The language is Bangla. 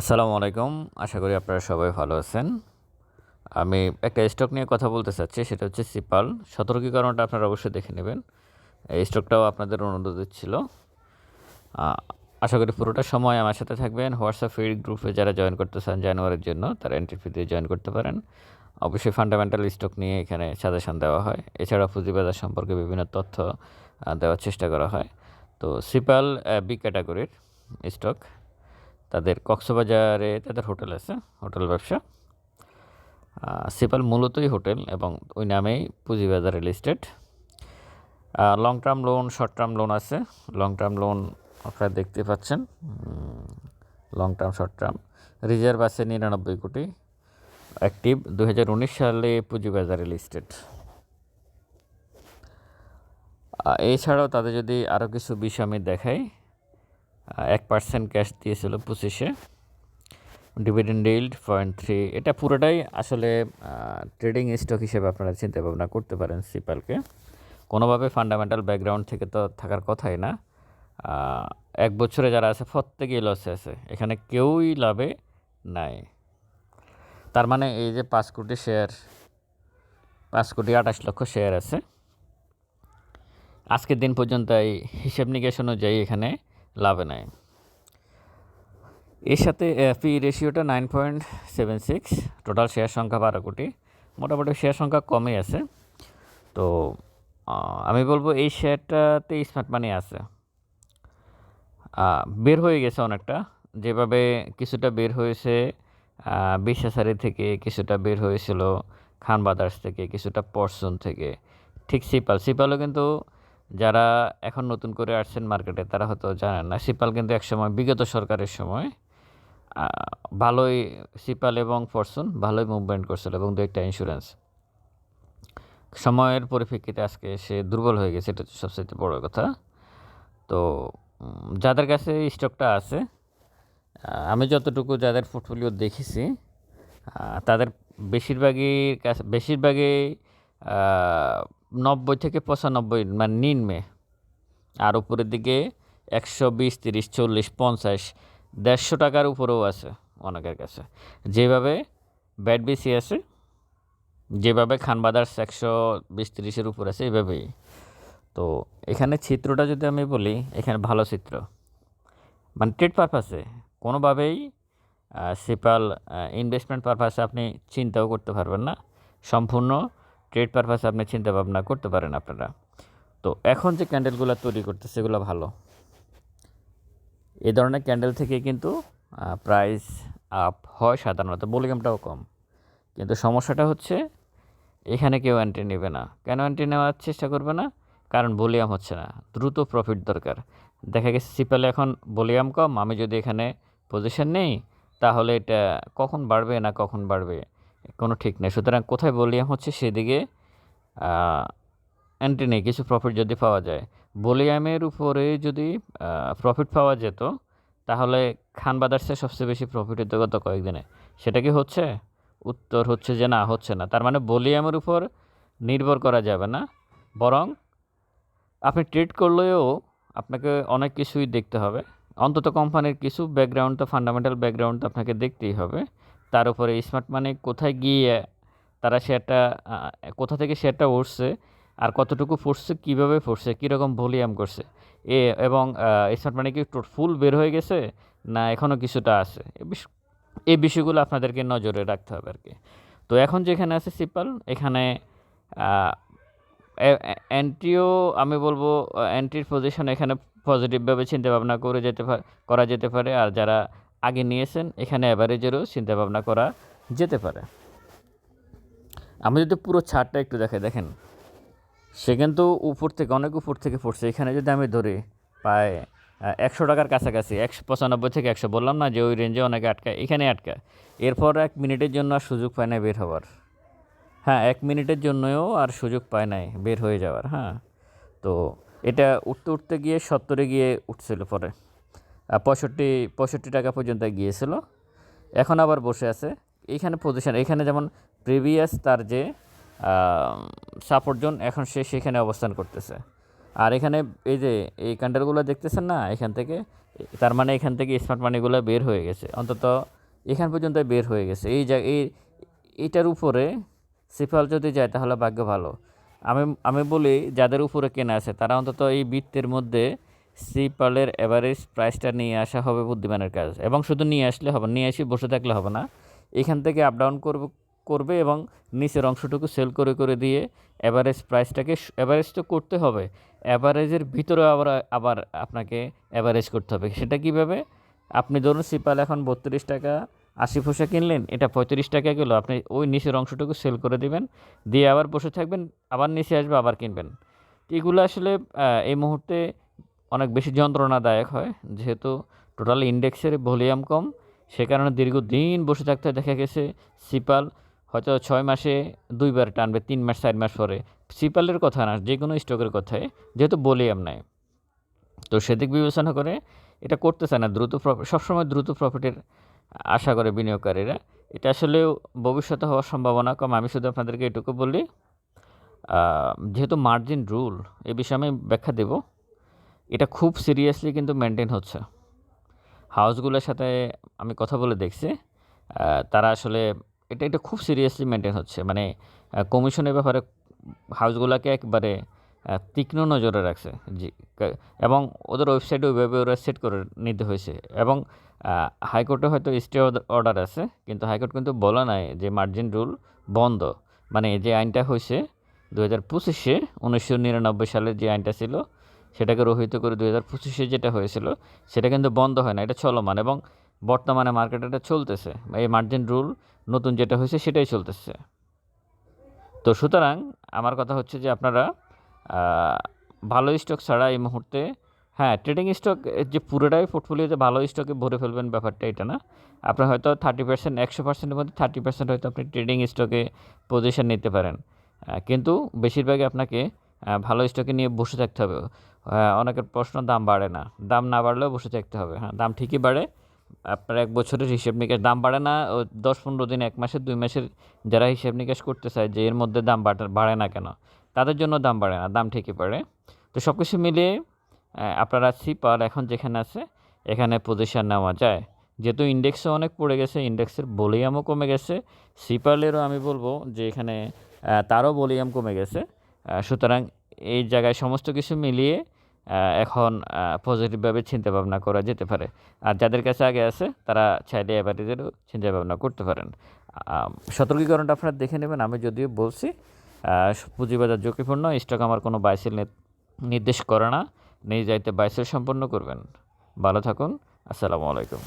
আসসালামু আলাইকুম। আশা করি আপনারা সবাই ভালো আছেন। আমি একটা স্টক নিয়ে কথা বলতে চাচ্ছি, সেটা হচ্ছে সিপাল সতর্কীকরণটা আপনারা অবশ্যই দেখে নেবেন। এই স্টকটাও আপনাদের অনুরোধ ছিল আশা করি পুরোটা সময় আমার সাথে থাকবেন। হোয়াটসঅ্যাপ ফিড গ্রুপে যারা জয়েন করতে চান জানুয়ারির জন্য, তারা এন্ট্রি ফি দিয়ে জয়েন করতে পারেন। অবশ্যই ফান্ডামেন্টাল স্টক নিয়ে এখানে সাজেশন দেওয়া হয়। এছাড়া পুঁজিবাজার সম্পর্কে বিভিন্ন তথ্য দেওয়ার চেষ্টা করা হয়। তো সিপাল বি ক্যাটাগরির স্টক তাদের কক্সবাজারে তাদের হোটেল আছে, হোটেল ব্যবসা। সিপাল মূলতই হোটেল এবং ওই নামেই পুঁজিবাজারে listed long term loan short term loan আছে। লং টার্ম লোন আপনারা দেখতে পাচ্ছেন। Long term short term reserve আছে নিরানব্বই কোটি। অ্যাক্টিভ দু হাজার উনিশ সালে পুঁজিবাজারে লিস্টেড এছাড়াও তাদের যদি আরও কিছু বিষয় আমি দেখাই এক পার্সেন্ট ক্যাশ দিয়েছিল পঁচিশে। ডিভিডেন্ড ইল্ড পয়েন্ট থ্রি এটা পুরোটাই আসলে ট্রেডিং স্টক হিসেবে আপনারা চিন্তা ভাবনা করতে পারেন সিপালকে। কোনোভাবে ফান্ডামেন্টাল ব্যাকগ্রাউন্ড থেকে তো থাকার কথাই না। এক বছরে যারা আছে, প্রত্যেকেই লসে আছে। এখানে কেউই লাভে নাই। তার মানে এই যে পাঁচ কোটি শেয়ার পাঁচ কোটি আঠাশ লক্ষ শেয়ার আছে। আজকের দিন পর্যন্ত এই হিসেব নিকেশ অনুযায়ী এখানে লাভে নাই। এর সাথে পি রেশিওটা nine point seven six total share সংখ্যা বারো কোটি। মোটামুটি শেয়ার সংখ্যা কমই আছে। তো আমি বলব এই শেয়ারটাতে স্মার্ট মানি আছে। বের হয়ে গেছে অনেকটা। যেভাবে কিছুটা বের হয়েছে বিশ্বাসারি থেকে কিছুটা বের হয়েছিল, খান বাদার্স থেকে কিছুটা পরশুন থেকে। ঠিক সিপাল, সিপালও কিন্তু যারা এখন নতুন করে আসছেন মার্কেটে তারা হয়তো জানেন না সিপাল কিন্তু একসময়, বিগত সরকারের সময় ভালোই সিপাল এবং ফরচুন ভালোই মুভমেন্ট করছিল এবং দু একটা ইন্স্যুরেন্স সময়ের পরিপ্রেক্ষিতে আজকে সে দুর্বল হয়ে গেছে, এটা হচ্ছে সবচেয়ে বড় কথা। তো যাদের কাছে স্টকটা আছে আমি যতটুকু যাদের পোর্টফোলিও দেখেছি তাদের বেশিরভাগই কাছে, বেশিরভাগই নব্বই থেকে পঁচানব্বই মানে নিম্নে। আর উপরের দিকে একশো বিশ, তিরিশ, চল্লিশ, পঞ্চাশ, দেড়শো টাকার উপরেও আছে অনেকের কাছে। যেভাবে ব্যাট বেশি আছে, যেভাবে খান বাদার্স একশো বিশ, তিরিশের উপর আছে এইভাবেই তো এখানে চিত্রটা যদি আমি বলি, এখানে ভালো চিত্র। মানে ট্রেড পারপাসে কোনোভাবেই সিপাল ইনভেস্টমেন্ট পারপাসে আপনি চিন্তাও করতে পারবেন না। সম্পূর্ণ ট্রেড পারপাসে আপনি চিন্তা ভাবনা করতে পারেন আপনারা। তো এখন যে ক্যান্ডেলগুলো তৈরি করতে সেগুলো ভালো। এই ধরনের ক্যান্ডেল থেকে কিন্তু প্রাইস আপ হয় সাধারণত ভলিউমটাও কম। কিন্তু সমস্যাটা হচ্ছে, এখানে কেউ এন্ট্রি নেবে না। কেন এন্ট্রি নেওয়ার চেষ্টা করবে না? কারণ ভলিউম হচ্ছে না। দ্রুত প্রফিট দরকার। দেখা গেছে সিপালে এখন ভলিউম কম। আমি যদি এখানে পজিশন নেই, তাহলে এটা কখন বাড়বে না কখন বাড়বে? কোনো ঠিক নেই। সুতরাং কোথায় ভলিউম হচ্ছে সেদিকে এন্ট্রি নেই, কিছু প্রফিট যদি পাওয়া যায়। ভলিউমের উপরে যদি প্রফিট পাওয়া যেত, তাহলে খান বাদার্সে সবচেয়ে বেশি প্রফিট হতো গত কয়েকদিনে। সেটা কি হচ্ছে? উত্তর হচ্ছে যে না, হচ্ছে না। তার মানে ভলিউমের উপর নির্ভর করা যাবে না। বরং আপনি ট্রেড করলেও আপনাকে অনেক কিছুই দেখতে হবে। অন্তত কোম্পানির কিছু ব্যাকগ্রাউন্ড তো ফান্ডামেন্টাল ব্যাকগ্রাউন্ড তো আপনাকে দেখতেই হবে। তার উপরে স্মার্ট মানি কোথায় গিয়ে তারা শেয়ারটা কোথা থেকে শেয়ারটা উঠছে আর কতটুকু ফুটছে, কীভাবে ফুটছে, কীরকম ভলিউম করছে, এ, এবং স্মার্ট মানে কি ফুল বের হয়ে গেছে না এখনও কিছুটা আছে? এই বিষয়গুলো আপনাদেরকে নজরে রাখতে হবে আর কি তো এখন যেখানে আছে সিপাল এখানে অ্যান্টিও আমি বলব অ্যান্টির পজিশন এখানে পজিটিভভাবে চিন্তা ভাবনা করে যেতে করা যেতে পারে। আর যারা আগে নিয়েছেন, এখানে অ্যাভারেজেরও চিন্তা ভাবনা করা যেতে পারে। আমি যদি পুরো ছাড়টা একটু দেখে দেখেন, সে কিন্তু উপর থেকে, অনেক উপর থেকে পড়ছে। এখানে যদি আমি ধরি, প্রায় একশো টাকার কাছাকাছি, একশো পঁচানব্বই থেকে একশো বললাম না যে ওই রেঞ্জে অনেকে আটকায়, এখানে আটকায়। এরপর এক মিনিটের জন্য আর সুযোগ পায় না বের হওয়ার। হ্যাঁ এক মিনিটের জন্যও আর সুযোগ পায় নাই বের হয়ে যাওয়ার হ্যাঁ। তো এটা উঠতে উঠতে গিয়ে সত্তরে গিয়ে উঠছিল পরে। পঁয়ষট্টি পঁয়ষট্টি টাকা পর্যন্ত গিয়েছিল। এখন আবার বসে আছে। এইখানে পজিশন এখানে যেমন প্রিভিয়াস তার যে সাপোর্ট জোন এখন সে সেখানে অবস্থান করতেছে। আর এখানে এই যে, এই ক্যান্ডেলগুলো দেখতেছেন না? এখান থেকে, তার মানে এখান থেকে স্মার্ট মানিগুলো বের হয়ে গেছে। অন্তত এখান পর্যন্ত বের হয়ে গেছে। এই জায়গা, এই এইটার উপরে সিফাল যদি যায় তাহলে ভাগ্য ভালো। আমি আমি বলি যাদের উপরে কেনা আছে, তারা অন্তত এই বৃত্তের মধ্যে সিপালের এভারেজ প্রাইসটা নিয়ে আসা হবে বুদ্ধিমানের কাজ। এবং শুধু নিয়ে আসলে হবে নিয়ে এসে বসে থাকলে হবে না। এখান থেকে আপ ডাউন করবে করবে এবং নিচের অংশটুকু সেল করে করে দিয়ে অ্যাভারেজ প্রাইসটাকে অ্যাভারেজ তো করতে হবে। অ্যাভারেজের ভিতরে আবার আবার আপনাকে অ্যাভারেজ করতে হবে। সেটা কীভাবে? আপনি ধরুন সিপাল এখন বত্রিশ টাকা আশি পয়সা কিনলেন, এটা পঁয়ত্রিশ টাকা গেলো। আপনি ওই নিচের অংশটুকু সেল করে দিবেন, দিয়ে আবার বসে থাকবেন, আবার নিচে আসবে, আবার কিনবেন। এগুলো আসলে এই মুহূর্তে অনেক বেশি যন্ত্রণাদায়ক হয়। যেহেতু টোটাল ইন্ডেক্সের ভলিউম কম, সে কারণে দীর্ঘদিন বসে থাকতে দেখা গেছে সিপাল হয়তো ছয় মাসে দুইবার টানবে, তিন মাস, চার মাস পরে। সিপালের কথা না, যে কোনো স্টকের কথায় যেহেতু ভলিউম নেয় তো সেদিক বিবেচনা করে এটা করতেছে না দ্রুত সবসময় দ্রুত প্রফিটের আশা করে বিনিয়োগকারীরা। এটা আসলে ভবিষ্যতে হওয়ার সম্ভাবনা কম। আমি শুধু আপনাদেরকে এটুকু বলি যেহেতু মার্জিন রুল এ বিষয়ে আমি ব্যাখ্যা দেব। এটা খুব সিরিয়াসলি কিন্তু মেনটেন হচ্ছে। হাউসগুলোর সাথে আমি কথা বলে দেখছি তারা আসলে এটা এটা খুব সিরিয়াসলি মেনটেন হচ্ছে। মানে কমিশনের ব্যাপারে হাউসগুলোকে একবারে তীক্ষ্ণ নজরে রাখছে। জি এবং ওদের ওয়েবসাইটে ওইভাবে ওরা সেট করে নিতে হয়েছে। এবং হাইকোর্টে হয়তো স্টে অর্ডার আছে, কিন্তু হাইকোর্ট কিন্তু বলা নাই যে মার্জিন রুল বন্ধ। মানে যে আইনটা হয়েছে দু হাজার পঁচিশে, উনিশশো নিরানব্বই সালের যে আইনটা ছিল সেটাকে রহিত করে দু হাজার পঁচিশে যেটা হয়েছিল, সেটা কিন্তু বন্ধ হয় না, এটা চলমান এবং বর্তমানে মার্কেটে এটা চলতেছে। এই মার্জিন রুল নতুন যেটা হয়েছে সেটাই চলতেছে। তো সুতরাং আমার কথা হচ্ছে যে আপনারা ভালো স্টক ছাড়া এই মুহূর্তে হ্যাঁ ট্রেডিং স্টক যে পুরোটাই পোর্টফোলিওতে ভালো স্টকে ভরে ফেলবেন ব্যাপারটা এটা না। আপনার হয়তো থার্টি পার্সেন্ট একশো পার্সেন্টের মধ্যে থার্টি পার্সেন্ট হয়তো আপনি ট্রেডিং স্টকে পজিশন নিতে পারেন। কিন্তু বেশিরভাগই আপনাকে ভালো স্টকে নিয়ে বসে থাকতে হবে। অনেকের প্রশ্ন দাম বাড়ে না। দাম না বাড়লেও বসে থাকতে হবে। হ্যাঁ দাম ঠিকই বাড়ে। আপনার এক বছরের হিসেব নিকাশ দাম বাড়ে না। ও দশ পনেরো দিন, এক মাসের দুই মাসের যারা হিসেব নিকাশ করতে চায় যে এর মধ্যে দাম বাড়ে না কেন, তাদের জন্য দাম বাড়ে না, দাম ঠিকই বাড়ে। তো সব কিছু মিলিয়ে আপনারা সিপার এখন যেখানে আছে, এখানে পজিশন নেওয়া যায়। যেহেতু ইন্ডেক্সও অনেক পড়ে গেছে ইন্ডেক্সের ভলিউমও কমে গেছে। সিপালেরও আমি বলব যে এখানে তারও ভলিউম কমে গেছে। সুতরাং এই জায়গায় সমস্ত কিছু মিলিয়ে এখন পজিটিভভাবে চিন্তা ভাবনা করা যেতে পারে। আর যাদের কাছে আগে আছে, তারা চাইলে অ্যাভারেজেরও চিন্তা ভাবনা করতে পারেন। সতর্কীকরণটা আপনারা দেখে নেবেন। আমি যদিও বলছি পুঁজিবাজার ঝুঁকিপূর্ণ স্টক আমার কোনো বাইসেল নির্দেশ করে না। নিজ দায়িত্বে বাইসেল সম্পন্ন করবেন। ভালো থাকুন। আসসালামু আলাইকুম।